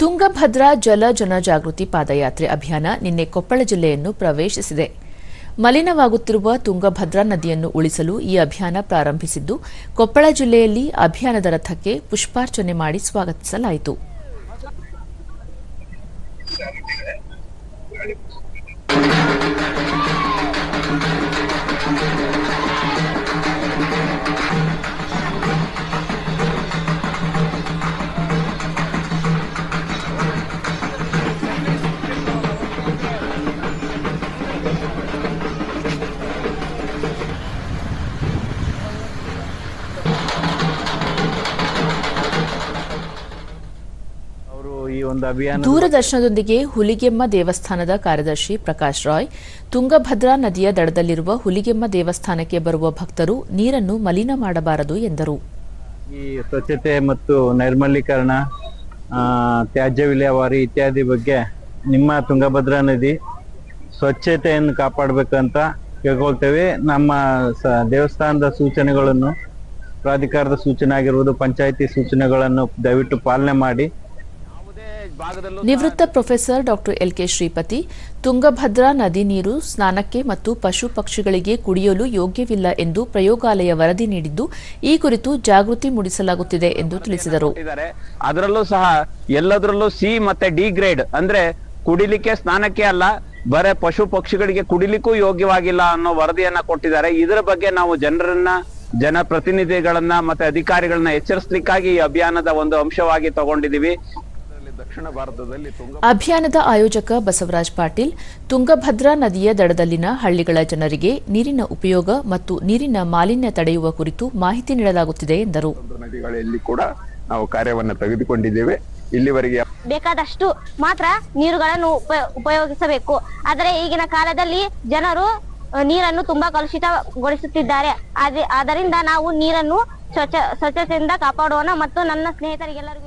ತುಂಗಭದ್ರಾ ಜಲ ಜನಜಾಗೃತಿ ಪಾದಯಾತ್ರೆ ಅಭಿಯಾನ ನಿನ್ನೆ ಕೊಪ್ಪಳ ಜಿಲ್ಲೆಯನ್ನು ಪ್ರವೇಶಿಸಿದೆ. ಮಲಿನವಾಗುತ್ತಿರುವ ತುಂಗಭದ್ರಾ ನದಿಯನ್ನು ಉಳಿಸಲು ಈ ಅಭಿಯಾನ ಪ್ರಾರಂಭಿಸಿದ್ದು, ಕೊಪ್ಪಳ ಜಿಲ್ಲೆಯಲ್ಲಿ ಅಭಿಯಾನದ ರಥಕ್ಕೆ ಪುಷ್ಪಾರ್ಚನೆ ಮಾಡಿ ಸ್ವಾಗತಿಸಲಾಯಿತು. ಒಂದು ಅಭಿಯಾನ ದೂರದರ್ಶನದೊಂದಿಗೆ ಹುಲಿಗೆಮ್ಮ ದೇವಸ್ಥಾನದ ಕಾರ್ಯದರ್ಶಿ ಪ್ರಕಾಶ್ ರಾಯ್ ತುಂಗಭದ್ರಾ ನದಿಯ ದಡದಲ್ಲಿರುವ ಹುಲಿಗೆಮ್ಮ ದೇವಸ್ಥಾನಕ್ಕೆ ಬರುವ ಭಕ್ತರು ನೀರನ್ನು ಮಲಿನ ಮಾಡಬಾರದು ಎಂದರು. ಈ ಸ್ವಚ್ಛತೆ ಮತ್ತು ನೈರ್ಮಲೀಕರಣ ತ್ಯಾಜ್ಯ ವಿಲೇವಾರಿ ಇತ್ಯಾದಿ ಬಗ್ಗೆ ನಿಮ್ಮ ತುಂಗಭದ್ರಾ ನದಿ ಸ್ವಚ್ಛತೆಯನ್ನು ಕಾಪಾಡಬೇಕಂತ ಕೇಳ್ಕೊಳ್ತೇವೆ. ನಮ್ಮ ಸ- ದೇವಸ್ಥಾನದ ಸೂಚನೆಗಳನ್ನು ಪ್ರಾಧಿಕಾರದ ಸೂಚನೆ ಆಗಿರುವುದು ಪಂಚಾಯಿತಿ ಸೂಚನೆಗಳನ್ನು ದಯವಿಟ್ಟು ಪಾಲನೆ ಮಾಡಿ ನಿವೃತ್ತ professor doctor L K Shripathi Tungabhadra ನದಿ ನೀರು ಸ್ನಾನಕ್ಕೆ ಮತ್ತು ಪಶು ಪಕ್ಷಿಗಳಿಗೆ ಕುಡಿಯಲು ಯೋಗ್ಯವಿಲ್ಲ ಎಂದು ಪ್ರಯೋಗಾಲಯ ವರದಿ ನೀಡಿದ್ದು ಈ ಕುರಿತು ಜಾಗೃತಿ ಮೂಡಿಸಲಾಗುತ್ತಿದೆ ಎಂದು ತಿಳಿಸಿದರು. ಅದರಲ್ಲೂ ಸಹ ಎಲ್ಲದರಲ್ಲೂ ಸಿ ಮತ್ತೆ ಡಿ ಗ್ರೇಡ್ ಅಂದ್ರೆ ಕುಡಿಲಿಕ್ಕೆ ಸ್ನಾನಕ್ಕೆ ಅಲ್ಲ ಬರೇ ಪಶು ಪಕ್ಷಿಗಳಿಗೆ ಕುಡಿಲಿಕ್ಕೂ ಯೋಗ್ಯವಾಗಿಲ್ಲ ಅನ್ನೋ ವರದಿಯನ್ನ ಕೊಟ್ಟಿದ್ದಾರೆ. ಇದರ ಬಗ್ಗೆ ನಾವು ಜನರನ್ನ ಜನಪ್ರತಿನಿಧಿಗಳನ್ನ ಮತ್ತೆ ಅಧಿಕಾರಿಗಳನ್ನ ಎಚ್ಚರಿಸಲಿಕ್ಕಾಗಿ ಈ ಅಭಿಯಾನದ ಒಂದು ಅಂಶವಾಗಿ ತಗೊಂಡಿದೀವಿ ಅಭಿಯಾನದ ಆಯೋಜಕ ಬಸವರಾಜ್ ಪಾಟೀಲ್ ತುಂಗಭದ್ರಾ ನದಿಯ ದಡದಲ್ಲಿನ ಹಳ್ಳಿಗಳ ಜನರಿಗೆ ನೀರಿನ ಉಪಯೋಗ ಮತ್ತು ನೀರಿನ ಮಾಲಿನ್ಯ ತಡೆಯುವ ಕುರಿತು ಮಾಹಿತಿ ನೀಡಲಾಗುತ್ತಿದೆ ಎಂದರು. ನದಿಗಳಲ್ಲಿ ಕೂಡ ನಾವು ಕಾರ್ಯವನ್ನು ತೆಗೆದುಕೊಂಡಿದ್ದೇವೆ. ಇಲ್ಲಿವರೆಗೆ ಬೇಕಾದಷ್ಟು ಮಾತ್ರ ನೀರುಗಳನ್ನು ಉಪ- ಉಪಯೋಗಿಸಬೇಕು. ಆದರೆ ಈಗಿನ ಕಾಲದಲ್ಲಿ ಜನರು ನೀರನ್ನು ತುಂಬಾ ಕಲುಷಿತಗೊಳಿಸುತ್ತಿದ್ದಾರೆ. ಅದರಿಂದ ಆದ್ದರಿಂದ ನಾವು ನೀರನ್ನು ಸ್ವಚ್ಛ ಸ್ವಚ್ಛತೆಯಿಂದ ಕಾಪಾಡೋಣ ಮತ್ತು ನನ್ನ ಸ್ನೇಹಿತರಿಗೆಲ್ಲರಿಗೂ